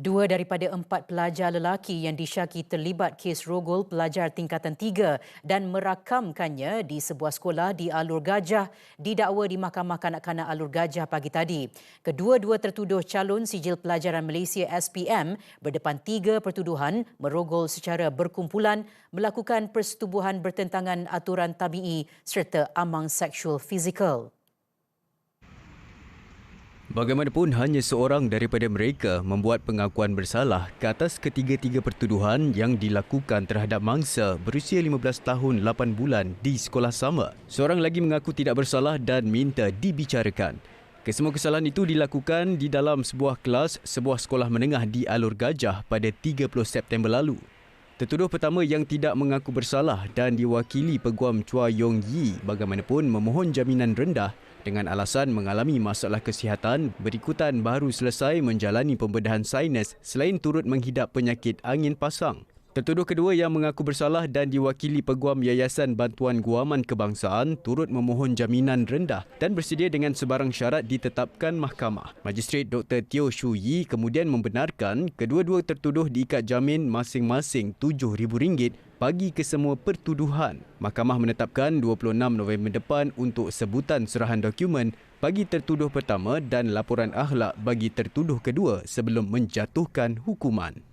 Dua daripada empat pelajar lelaki yang disyaki terlibat kes rogol pelajar tingkatan tiga dan merakamkannya di sebuah sekolah di Alur Gajah didakwa di Mahkamah Kanak-Kanak Alur Gajah pagi tadi. Kedua-dua tertuduh calon sijil pelajaran Malaysia SPM berdepan tiga pertuduhan merogol secara berkumpulan melakukan persetubuhan bertentangan aturan tabii serta amang seksual fizikal. Bagaimanapun hanya seorang daripada mereka membuat pengakuan bersalah ke atas ketiga-tiga pertuduhan yang dilakukan terhadap mangsa berusia 15 tahun 8 bulan di sekolah sama. Seorang lagi mengaku tidak bersalah dan minta dibicarakan. Kesemua kesalahan itu dilakukan di dalam sebuah kelas sebuah sekolah menengah di Alur Gajah pada 30 September lalu. Tertuduh pertama yang tidak mengaku bersalah dan diwakili Peguam Chua Yong Yi bagaimanapun memohon jaminan rendah dengan alasan mengalami masalah kesihatan berikutan baru selesai menjalani pembedahan sinus selain turut menghidap penyakit angin pasang. Tertuduh kedua yang mengaku bersalah dan diwakili Peguam Yayasan Bantuan Guaman Kebangsaan turut memohon jaminan rendah dan bersedia dengan sebarang syarat ditetapkan mahkamah. Magistrate Dr. Teo Shu Yi kemudian membenarkan kedua-dua tertuduh diikat jamin masing-masing RM7,000 bagi kesemua pertuduhan. Mahkamah menetapkan 26 November depan untuk sebutan serahan dokumen bagi tertuduh pertama dan laporan akhlak bagi tertuduh kedua sebelum menjatuhkan hukuman.